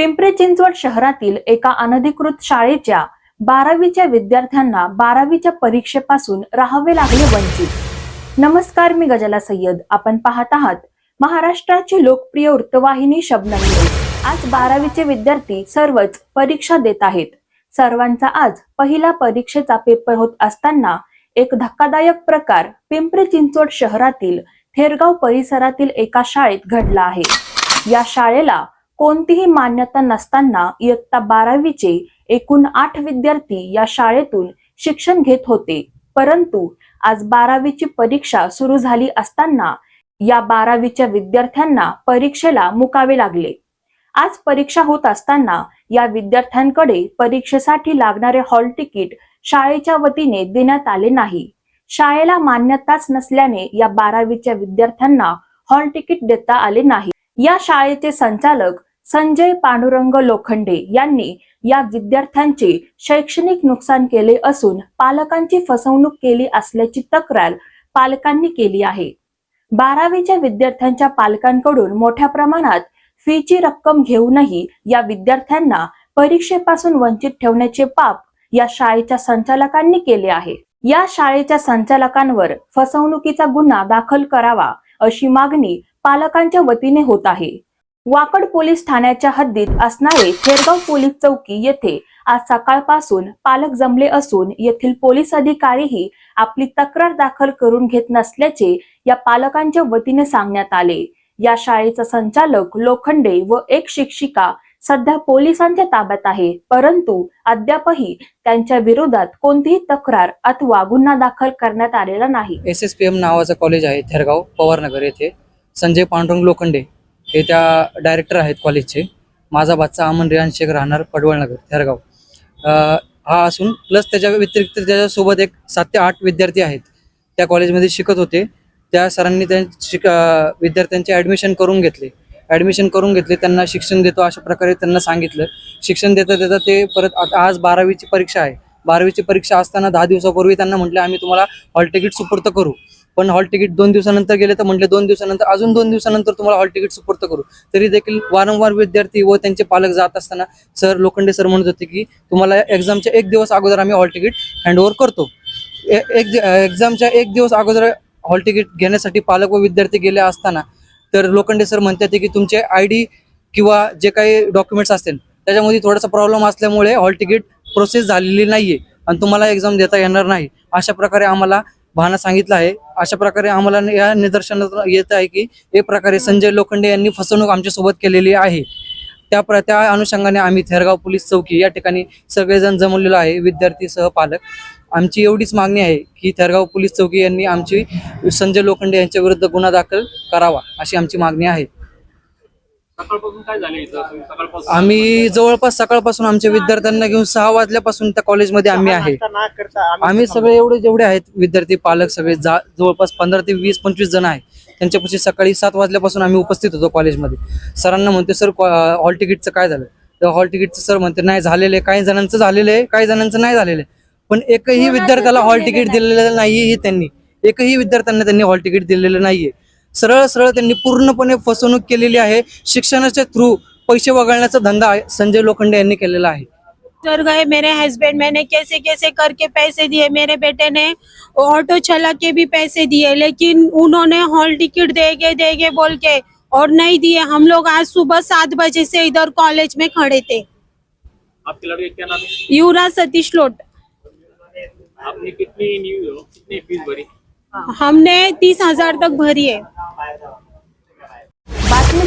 पिंपरी चिंचवड शहरातील एका अनधिकृत शाळेच्या बारावीच्या विद्यार्थ्यांना बारावीच्या परीक्षेपासून राहावे लागले वंचित. नमस्कार मी गजला सय्यद. आपण पाहत आहात महाराष्ट्राची लोकप्रिय वृत्तवाहिनी शबनम आज बारावीचे विद्यार्थी सर्वच परीक्षा देत आहेत. सर्वांचा आज पहिला परीक्षेचा पेपर होत असताना एक धक्कादायक प्रकार पिंपरी चिंचवड शहरातील थेरगाव परिसरातील एका शाळेत घडला आहे. या शाळेला कोणतीही मान्यता नसताना इयत्ता बारावीचे एकूण आठ विद्यार्थी या शाळेतून शिक्षण घेत होते. परंतु आज बारावीची परीक्षा सुरू झाली असताना या बारावीच्या विद्यार्थ्यांना परीक्षेला मुकावे लागले. आज परीक्षा होत असताना या विद्यार्थ्यांकडे परीक्षेसाठी लागणारे हॉल तिकीट शाळेच्या वतीने देण्यात आले नाही. शाळेला मान्यताच नसल्याने या बारावीच्या विद्यार्थ्यांना हॉल तिकीट देता आले नाही. या शाळेचे संचालक संजय पांडुरंग लोखंडे यांनी या विद्यार्थ्यांचे शैक्षणिक नुकसान केले असून पालकांची फसवणूक केली असल्याची तक्रार पालकांनी केली आहे. बारावीच्या विद्यार्थ्यांच्या पालकांकडून मोठ्या प्रमाणात फीची रक्कम घेऊनही या विद्यार्थ्यांना परीक्षेपासून वंचित ठेवण्याचे पाप या शाळेच्या संचालकांनी केले आहे. या शाळेच्या संचालकांवर फसवणुकीचा गुन्हा दाखल करावा अशी मागणी पालकांच्या वतीने होत आहे. वाकड पोलीस ठाण्याच्या हद्दीत असणारे थेरगाव पोलीस चौकी येथे आज सकाळपासून पालक जमले असून येथील पोलीस अधिकारीही आपली तक्रार दाखल करून घेत नसल्याचे या पालकांच्या वतीने सांगण्यात आले. या शाळेचा संचालक लोखंडे व एक शिक्षिका सध्या पोलिसांच्या ताब्यात आहे परंतु अद्यापही त्यांच्या विरोधात कोणतीही तक्रार अथवा गुन्हा दाखल करण्यात आलेला नाही. एस एस पी एम नावाचं कॉलेज आहे थेरगाव पवारनगर येथे. संजय पांडुरंग लोखंडे. हे त्या डायरेक्टर आहेत कॉलेजचे माझा बादचा अमन रियान शेख राहणार पडवळनगर थेरगाव. हा असून प्लस त्याच्या व्यतिरिक्त त्याच्यासोबत एक सात ते आठ विद्यार्थी आहेत. त्या कॉलेजमध्ये शिकत होते. त्या सरांनी त्या शिक विद्यार्थ्यांचे ॲडमिशन करून घेतले. ॲडमिशन करून घेतले त्यांना शिक्षण देतो अशा प्रकारे त्यांना सांगितलं. शिक्षण देता देता ते परत आता आज बारावीची परीक्षा आहे. बारावीची परीक्षा असताना दहा दिवसापूर्वी त्यांना म्हटलं आम्ही तुम्हाला हॉल तिकीट सुपूर्त करू. पण हॉल तिकीट दोन दिवसानंतर गेले तर म्हटले दोन दिवसानंतर अजून दोन दिवसानंतर तुम्हाला हॉल तिकीट सुपूर्त करू. तरी देखील वारंवार विद्यार्थी व त्यांचे पालक जात असताना सर लोखंडे सर म्हणत होते की तुम्हाला एक्झामच्या एक दिवस अगोदर आम्ही हॉल तिकीट हँडओव्हर करतो. ए- एक एक्झामच्या एक दिवस अगोदर हॉल तिकीट घेण्यासाठी पालक व विद्यार्थी गेले असताना तर लोखंडे सर म्हणतात की तुमचे आय डी किंवा जे काही डॉक्युमेंट्स असतील त्याच्यामध्ये थोडासा प्रॉब्लेम असल्यामुळे हॉल तिकीट प्रोसेस झालेली नाहीये आणि तुम्हाला एक्झाम देता येणार नाही. अशा प्रकारे आम्हाला भाना सांगितलं आहे. अशा प्रकारे आम्हाला या निदर्शनात येत आहे की एक प्रकारे संजय लोखंडे यांनी फसवणूक आमच्यासोबत केलेली आहे. त्या प्र त्या अनुषंगाने आम्ही थेरगाव पोलीस चौकी या ठिकाणी सगळेजण जमलेलो आहे विद्यार्थी सह पालक. आमची एवढीच मागणी आहे की थेरगाव पोलीस चौकी यांनी आमची संजय लोखंडे यांच्या विरुद्ध गुन्हा दाखल करावा अशी आमची मागणी आहे. सकाळपासून काय झालं इथं? तुम्ही सकाळपासून आम्ही जवळपास सकाळपासून आमच्या विद्यार्थ्यांना घेऊन सहा वाजल्यापासून त्या कॉलेजमध्ये आम्ही आहे. आम्ही सगळे एवढे जेवढे आहेत विद्यार्थी पालक सगळे जा जवळपास पंधरा ते वीस पंचवीस जण आहेत त्यांच्यापाशी सकाळी सात वाजल्यापासून आम्ही उपस्थित होतो कॉलेजमध्ये. सरांना म्हणते सर हॉल तिकीटचं काय झालं? तर हॉल तिकीटचं सर म्हणते नाही झालेलं आहे. काही जणांचं झालेलं आहे काही जणांचं नाही झालेलं आहे. पण एकही विद्यार्थ्याला हॉल तिकीट दिलेलं नाहीये त्यांनी. एकही विद्यार्थ्यांना त्यांनी हॉल तिकीट दिलेलं नाहीये. सरळ सरळ त्यांनी पूर्णपणे फसवणूक केलेली आहे. शिक्षणाच्या थ्रू पैसे वगळण्याचा धंदा संजय लोखंडे यांनी केलेला आहे. डर गए मेरे हस्बैंड मैंने कैसे कैसे करके पैसे दिए? मेरे बेटे ने ऑटो चला के भी पैसे दिए लेकिन उन्होंने हॉल टिकट देंगे देंगे बोल के और नहीं दिए। हम लोग आज सुबह सात बजे से इधर कॉलेज में खड़े थे। आपके लड़के क्या नाम है? युवराज सतीश लोट। आपने कितनी न्यू कितनी फीस भरी? हमने तीस हजार तक भरी है।